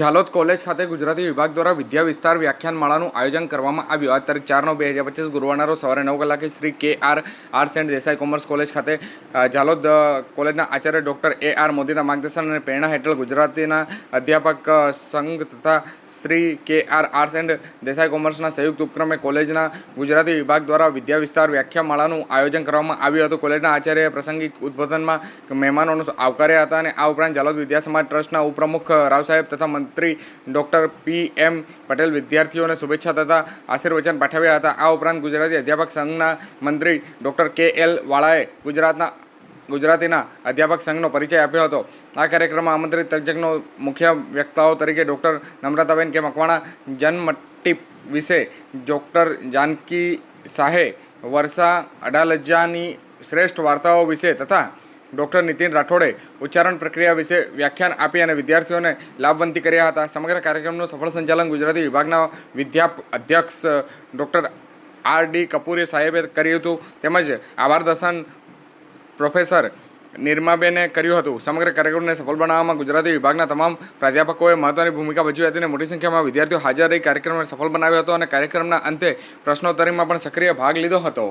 Jhalod college ખાતે ગુજરાતી વિભાગ દ્વારા વિદ્યા વિસ્તાર વ્યાખ્યાનમાળાનું આયોજન કરવામાં આવ્યું. આ તારીખ ચાર નવ બે હજાર પચીસ ગુરુવારના રોજ સવારે નવ કલાકે Shri K R arts and Desai commerce college ખાતે જાલોદ કોલેજના આચાર્ય ડૉક્ટર એ આર મોદીના માર્ગદર્શન અને પ્રેરણા હેઠળ ગુજરાતીના અધ્યાપક સંઘ તથા Shri K R arts and Desai કોમર્સના સંયુક્ત ઉપક્રમે કોલેજના ગુજરાતી વિભાગ દ્વારા વિદ્યા વિસ્તાર વ્યાખ્યા માળાનું આયોજન કરવામાં આવ્યું હતું. કોલેજના આચાર્યએ પ્રાસંગિક ઉદ્બોધનમાં મહેમાનોનું આવકાર્યા હતા અને આ ઉપરાંત ઝાલોદ વિદ્યા સમાજ ટ્રસ્ટના ઉપપ્રમુખ રાવ સાહેબ તથા મંત્રી ડૉક્ટર પી એમ પટેલ વિદ્યાર્થીઓને શુભેચ્છા તથા આશીર્વચન પાઠવ્યા હતા. આ ઉપરાંત ગુજરાતી અધ્યાપક સંઘના મંત્રી ડૉક્ટર કે એલ વાળાએ ગુજરાતના ગુજરાતીના અધ્યાપક સંઘનો પરિચય આપ્યો હતો. આ કાર્યક્રમમાં આમંત્રિત તજજ્ઞો, મુખ્ય વ્યક્તાઓ તરીકે ડૉક્ટર નમ્રતાબેન કે મકવાણા જન્મટીપ વિશે ડૉક્ટર જાનકી શાહે વર્ષા અડાલજાની શ્રેષ્ઠ વાર્તાઓ વિશે તથા ડૉક્ટર નીતિન રાઠોડે ઉચ્ચારણ પ્રક્રિયા વિશે વ્યાખ્યાન આપી અને વિદ્યાર્થીઓને લાભવંતી કર્યા હતા. સમગ્ર કાર્યક્રમનું સફળ સંચાલન ગુજરાતી વિભાગના વિદ્યા અધ્યક્ષ ડૉક્ટર આર ડી કપૂરી સાહેબે કર્યું હતું. તેમજ આભાર દર્શન પ્રોફેસર નિર્માબેને કર્યું હતું. સમગ્ર કાર્યક્રમને સફળ બનાવવામાં ગુજરાતી વિભાગના તમામ પ્રાધ્યાપકોએ મહત્વની ભૂમિકા ભજવી હતી અને મોટી સંખ્યામાં વિદ્યાર્થીઓ હાજર રહી કાર્યક્રમને સફળ બનાવ્યો હતો અને કાર્યક્રમના અંતે પ્રશ્નોત્તરીમાં પણ સક્રિય ભાગ લીધો હતો.